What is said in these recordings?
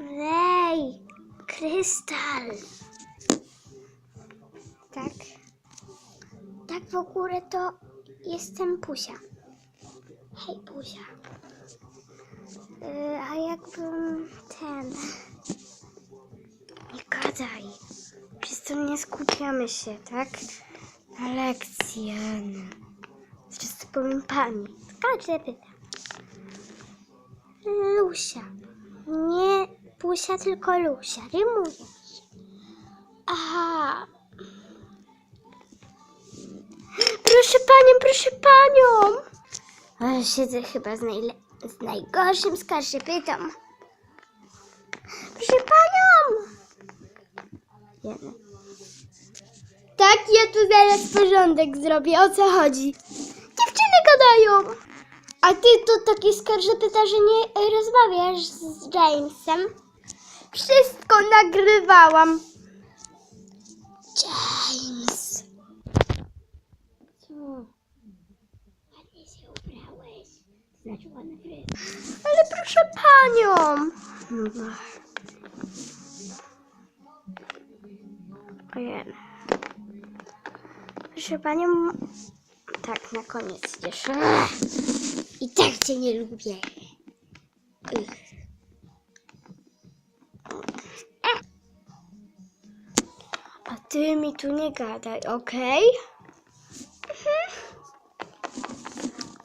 Lej, krystal. Tak. Tak w ogóle to jestem Pusia. Hej, Pusia. Yy, a jakbym ten... Nie gadaj. Przez to nie skupiamy się, tak? Na lekcji, Anna. Wszyscy powiem pani. Każdy pyta. Lusia. Nie Pusia, tylko Lusia. Rymujesz. Aha. Proszę panią, proszę panią. Siedzę chyba z, z najgorszym skarżypytą. Proszę panią. Jeden. Tak, ja tu zaraz porządek zrobię. O co chodzi? Dziewczyny gadają. A ty to taki skarżypyta, że nie rozmawiasz z Jamesem? Wszystko nagrywałam. James. Co? Ładnie się ubrałeś. Znaczy ładny fryz. Ale proszę panią. Ojej. Proszę panią. Tak, na koniec idziesz. I tak cię nie lubię. Ty mi tu nie gadaj, okej? Mhm.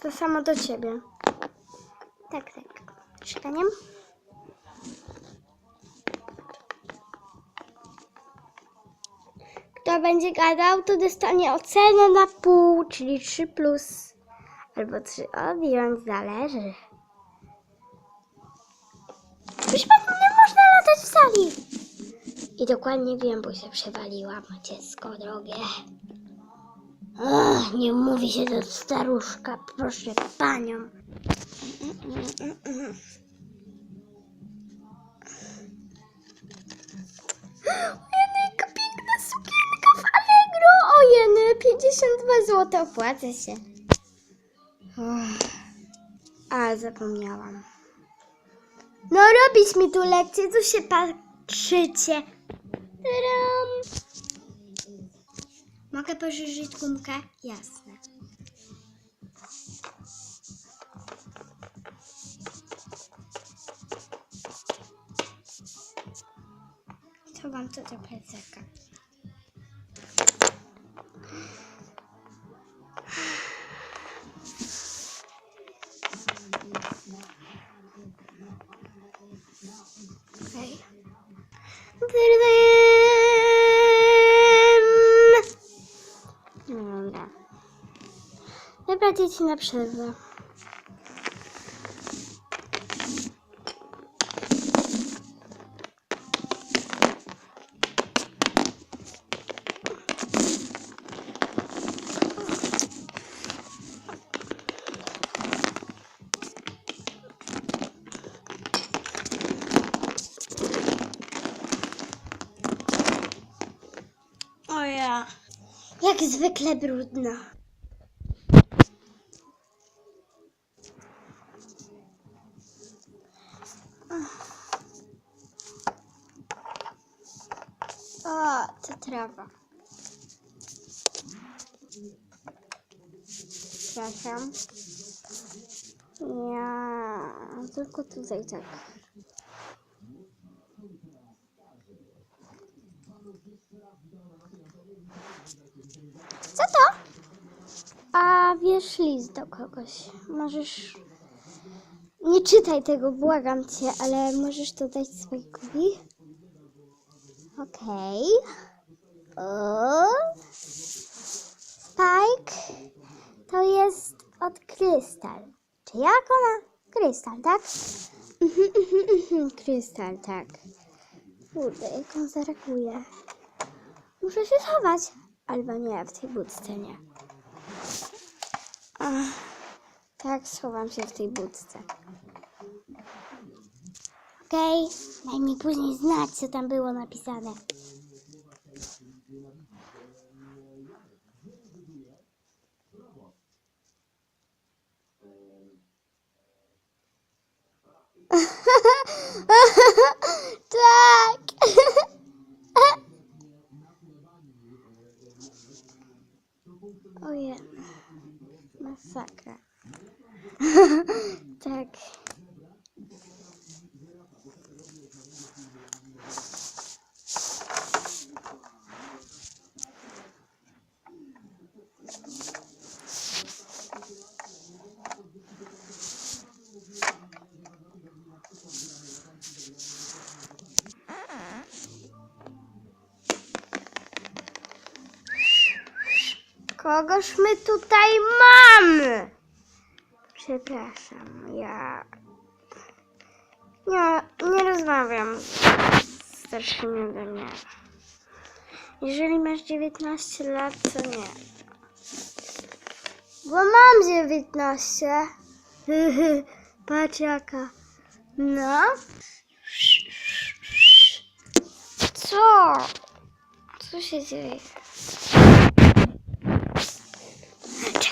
To samo do ciebie. Tak, tak. Panią. Kto będzie gadał, to dostanie ocenę na pół, czyli 3 plus. Albo 3 odjąć, zależy. Proszę pani, nie można latać w sali. I dokładnie wiem, bo się przewaliłam, dziecko drogie. Ach, nie mówi się do staruszka, proszę panią. Ojeny, jaka piękna sukienka w Allegro. Ojeny, 52 zł opłaca się. A, zapomniałam. No robić mi tu lekcję, co się patrzycie? Tadam. Mogę pożyczyć gumkę? Jasne. Schowam to do plecaka. Dobra, dzieci na przerwę. O ja. Jak zwykle brudno. O, to trawa. Przepraszam. Ja tylko tutaj tak. Co to? A wiesz list do kogoś. Możesz. Nie czytaj tego, błagam cię, ale możesz to dać Spike'owi. Okej. O. Spike to jest od krystal. Czy jak ona? Krystal, tak? Mhm, mhm, mhm, krystal, tak. Kurde, jak on zareaguje. Muszę się schować. Albo nie, w tej budce nie. Ach, tak, schowam się w tej budce. Okej, daj mi później znać, co tam było napisane. tak. Ojej. Masakra. tak. Kogoż my tutaj mamy? Przepraszam, ja nie, nie rozmawiam z starszymi ode mnie. Jeżeli masz 19 lat, to nie. Bo mam 19. Patrz jaka. No. Co? Co się dzieje?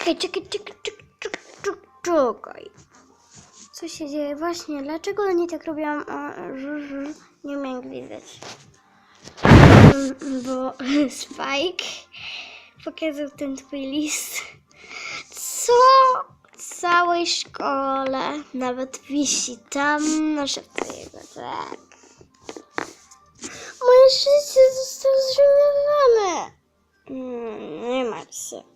Czekaj, czekaj, czekaj, czekaj, czekaj, czekaj. Co się dzieje? Właśnie, dlaczego oni tak żu, nie umiem jak widać. Mm, Bo Spike pokazał ten twój list. Co? Całej szkole. Nawet wisi tam na jego, tak. Moje życie zostało zrujnowane. Mm, Nie martw się.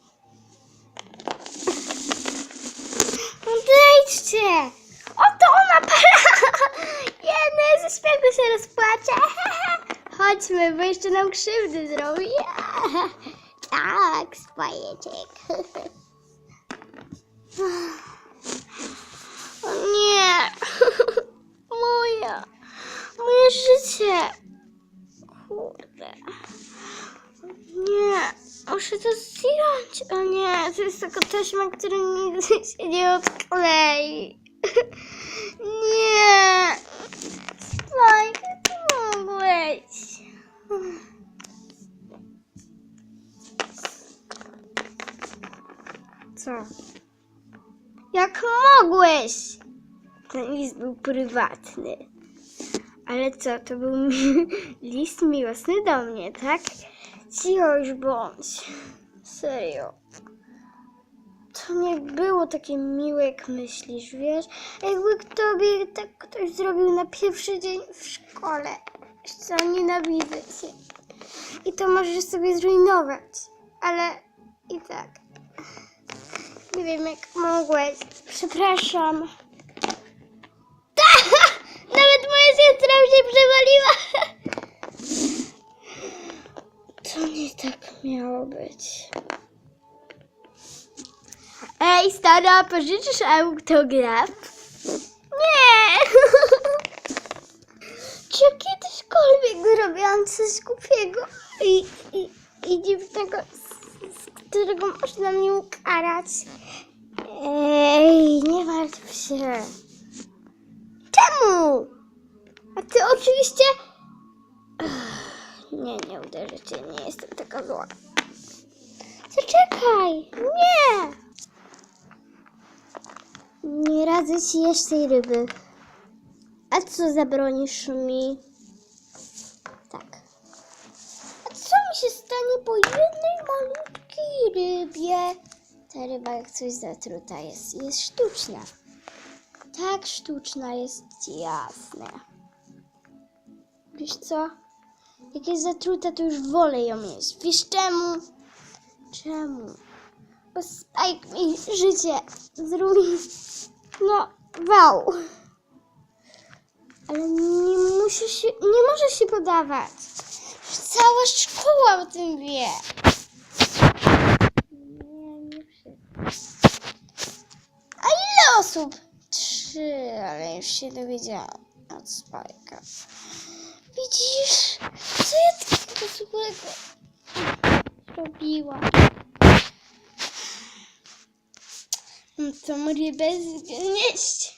Odejdźcie! Oto ona para! Jedny ze śmiechu się rozpłacze. Chodźmy, bo jeszcze nam krzywdy zrobi. Tak, spajeczek. O nie! Moja! Moje życie! Kurde. Nie, muszę to zdjąć. O nie, to jest taka taśma, która nigdy się nie odklei. Nie. Spike, ty mogłeś. Co? Jak mogłeś? Ten list był prywatny. Ale co, to był mi- list miłosny do mnie, tak? Cicho bądź. Serio. To nie było takie miłe, jak myślisz, wiesz? Jakby tobie tak ktoś zrobił na pierwszy dzień w szkole. Co, nienawidzę cię. I to możesz sobie zrujnować. Ale i tak. Nie wiem, jak mogłeś. Przepraszam. Nawet moja siostra się przewaliła. To nie tak miało być. Ej, stara, pożyczysz autograf? Nie! Czy ja kiedyśkolwiek zrobiłam coś głupiego i, i, i dziwnego, z, z którego można mnie ukarać? Ej, nie martw się. Czemu? A ty oczywiście... Nie, nie uderzę cię, nie jestem taka zła. Zaczekaj, nie! Nie radzę ci jeść tej ryby. A co zabronisz mi? Tak. A co mi się stanie po jednej malutkiej rybie? Ta ryba jak coś zatruta jest, jest sztuczna. Tak sztuczna jest jasne. Wiesz co? Jak jest zatruta, to już wolę ją jeść. Wiesz czemu? Czemu? Bo Spike mi życie zrujnował. No, wał. Ale nie muszę się, nie możesz się podawać. Cała szkoła o tym wie. Nie, nie. A ile osób? Trzy, ale już się dowiedziałam od Spike'a. Widzisz, co ja takiego złego zrobiłam? To rybę zgnieść.